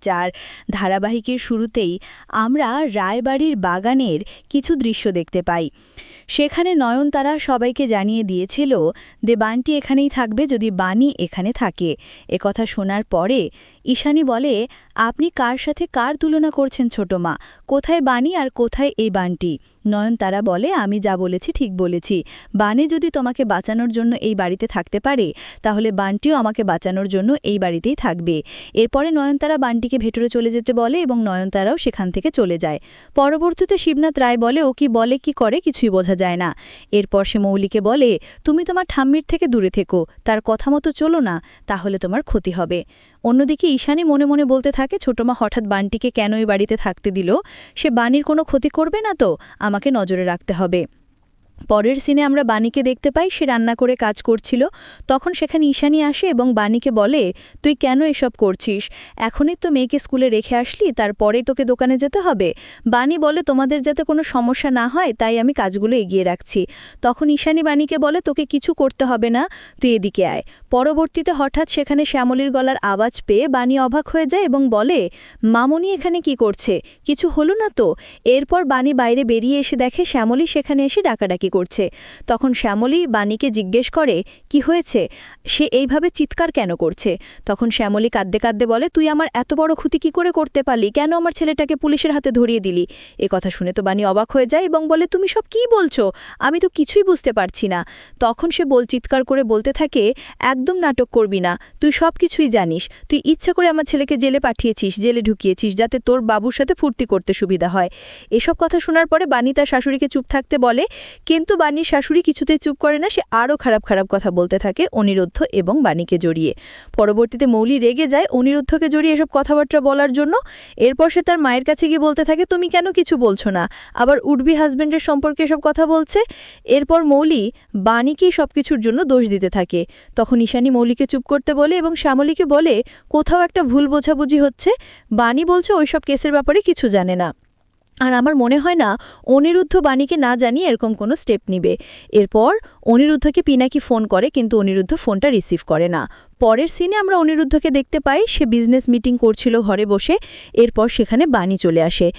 চার ধারাবাহিকের শুরুতেই আমরা রায়বাড়ির বাগানের কিছু দৃশ্য দেখতে পাই। সেখানে নয়নতারা সবাইকে জানিয়ে দিয়েছিল যে বানটি এখানেই থাকবে যদি বাণী এখানে থাকে। একথা শোনার পরে ঈশানী বলে, আপনি কার সাথে কার তুলনা করছেন ছোট মা? কোথায় বাণী আর কোথায় এই বানটি? নয়নতারা বলে, আমি যা বলেছি ঠিক বলেছি। বানে যদি তোমাকে বাঁচানোর জন্য এই বাড়িতে থাকতে পারে, তাহলে বানটিও আমাকে বাঁচানোর জন্য এই বাড়িতেই থাকবে। এরপরে নয়নতারা বানটিকে ভেতরে চলে যেতে বলে এবং নয়নতারাও সেখান থেকে চলে যায়। পরবর্তীতে শিবনাথ রায় বলে, ও কি বলে, কি করে, কিছুই বোঝা যায় না। এরপর সে মৌলিকে বলে, তুমি তোমার ঠাম্মির থেকে দূরে থেকো, তার কথা মতো চলো না, তাহলে তোমার ক্ষতি হবে। অন্যদিকে ঈশানী মনে মনে বলতে থাকে ছোটমা হঠাৎ বানটিকে কেন এই বাড়িতে থাকতে দিল? সে বানির কোনো ক্ষতি করবে না তো? আমাকে নজরে রাখতে হবে। পরের সিনে আমরা বাণীকে দেখতে পাই, সে রান্না করে কাজ করছিল। তখন সেখানে ঈশানি আসে এবং বাণীকে বলে, তুই কেন এসব করছিস? এখনই তো মেয়েকে স্কুলে রেখে আসলি তারপরেই তোকে দোকানে যেতে হবে বাণী বলে, তোমাদের যাতে কোনো সমস্যা না হয়, তাই আমি কাজগুলো এগিয়ে রাখছি তখন ঈশানী বাণীকে বলে, তোকে কিছু করতে হবে না, তুই এদিকে আয় পরবর্তীতে হঠাৎ সেখানে শ্যামলীর গলার আওয়াজ পেয়ে বাণী অবাক হয়ে যায় এবং বলে, মামনি এখানে কি করছে? কিছু হলো না তো এরপর বাণী বাইরে বেরিয়ে এসে দেখে, শ্যামলী সেখানে এসে ডাকাডাকি করছে। তখন শ্যামলী বাণীকে জিজ্ঞেস করে, কি হয়েছে? সে এইভাবে চিৎকার কেন করছে? তখন শ্যামলী কাঁদতে কাঁদতে বলে, তুই আমার এত বড় ক্ষতি কি করে করতে পারলি? কেন আমার ছেলেটাকে পুলিশের হাতে ধরিয়ে দিলি? এ কথা শুনে তো বাণী অবাক হয়ে যায় এবং বলে, তুমি সব কি বলছো? আমি তো কিছুই বুঝতে পারছি না। তখন সে বল চিৎকার করে বলতে থাকে, একদম নাটক করবি না। তুই সব কিছুই জানিস। তুই ইচ্ছা করে আমার ছেলেকে জেলে পাঠিয়েছিস, জেলে ঢুকিয়েছিস, যাতে তোর বাবুর সাথে ফুর্তি করতে সুবিধা হয়। এসব কথা শোনার পরে বাণী তার শাশুড়িকে চুপ থাকতে বলে কিন্তু বাণীর শাশুড়ি কিছুতে চুপ করে না, সে আরও খারাপ খারাপ কথা বলতে থাকে অনিরুদ্ধ এবং বাণীকে জড়িয়ে। পরবর্তীতে মৌলি রেগে যায় অনিরুদ্ধকে জড়িয়ে এসব কথাবার্তা বলার জন্য। এরপর সে তার মায়ের কাছে গিয়ে বলতে থাকে, তুমি কেন কিছু বলছো না? আবার উডবি হাজব্যান্ডের সম্পর্কে এসব কথা বলছে? এরপর মৌলি বাণীকেই সব কিছুর জন্য দোষ দিতে থাকে। তখন ঈশানী মৌলিকে চুপ করতে বলে এবং শ্যামলীকে বলে, কোথাও একটা ভুল বোঝাবুঝি হচ্ছে। বাণী বলছে ওইসব কেসের ব্যাপারে কিছু জানে না। আর আমার মনে হয় না অনিরুদ্ধ বাণীকে না জানিয়ে এরকম কোনো স্টেপ নিবে। এরপর অনিরুদ্ধকে পিনাকি ফোন করে, কিন্তু অনিরুদ্ধ ফোনটা রিসিভ করে না। পরের সিনে আমরা অনিরুদ্ধকে দেখতে পাই, সে বিজনেস মিটিং করছিল ঘরে বসে, এরপর সেখানে বাণী চলে আসে।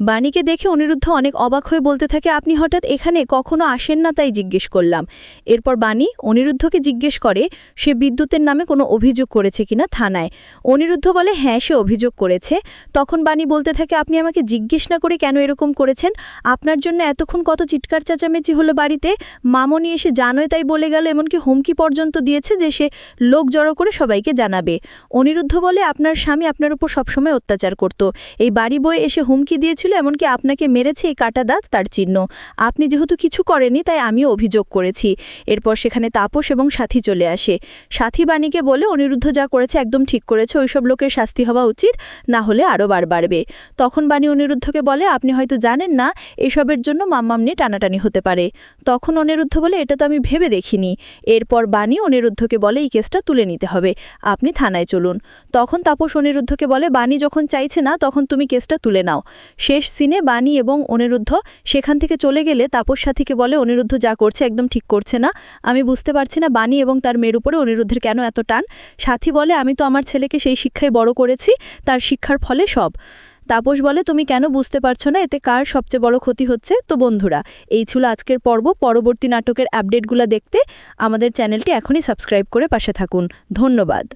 বাণীকে দেখে অনিরুদ্ধ অনেক অবাক হয়ে বলতে থাকে, আপনি হঠাৎ এখানে? কখনো আসেন না তাই জিজ্ঞেস করলাম। এরপর বাণী অনিরুদ্ধকে জিজ্ঞেস করে, সে বিদ্যুতের নামে কোনো অভিযোগ করেছে কিনা থানায়? অনিরুদ্ধ বলে হ্যাঁ সে অভিযোগ করেছে। তখন বাণী বলতে থাকে, আপনি আমাকে জিজ্ঞেস না করে কেন এরকম করেছেন? আপনার জন্য এতক্ষণ কত চিৎকার চেঁচামেচি হলো বাড়িতে? মামনি এসে জানোয় তাই বলে গেল, এমনকি হুমকি পর্যন্ত দিয়েছে যে সে লোক করে সবাইকে জানাবে। অনিরুদ্ধ বলে, আপনার স্বামী আপনার উপর সবসময় অত্যাচার করত। এই বাড়ি বয়ে এসে হুমকি দিয়েছিল, এমনকি আপনাকে মেরেছে এই কাটা দাঁত তার চিহ্ন। আপনি যেহেতু কিছু করেনি তাই আমিও অভিযোগ করেছি। এরপর সেখানে তাপস এবং সাথী চলে আসে। সাথী বাণীকে বলে, অনিরুদ্ধ যা করেছে একদম ঠিক করেছে, ওইসব লোকের শাস্তি হওয়া উচিত, না হলে আরও বার বাড়বে। তখন বাণী অনিরুদ্ধকে বলে, আপনি হয়তো জানেন না, এসবের জন্য মাম্মাম নিয়ে টানাটানি হতে পারে। তখন অনিরুদ্ধ বলে, এটা তো আমি ভেবে দেখিনি। এরপর বাণী অনিরুদ্ধকে বলে, এই কেসটা তুলে নিতে হবে। আপনি থানায় চলুন। তখন তাপস অনিরুদ্ধকে বলে, বাণী যখন চাইছে না, তখন তুমি কেসটা তুলে নাও। শেষ সিনে বাণী এবং অনিরুদ্ধ সেখান থেকে চলে গেলে তাপস সাথীকে বলে, অনিরুদ্ধ যা করছে একদম ঠিক করছে না। আমি বুঝতে পারছি না বাণী এবং তার মেয়ের উপরে অনিরুদ্ধের কেন এত টান। সাথী বলে, আমি তো আমার ছেলেকে সেই শিক্ষায় বড় করেছি, তার শিক্ষার ফলে সব। তাপস বলে, তুমি কেন বুঝতে পারছ না এতে কার সবচেয়ে বড় ক্ষতি হচ্ছে? তো বন্ধুরা, এই ছিল আজকের পর্ব। পরবর্তী নাটকের আপডেটগুলো দেখতে আমাদের চ্যানেলটি এখনই সাবস্ক্রাইব করে পাশে থাকুন। ধন্যবাদ।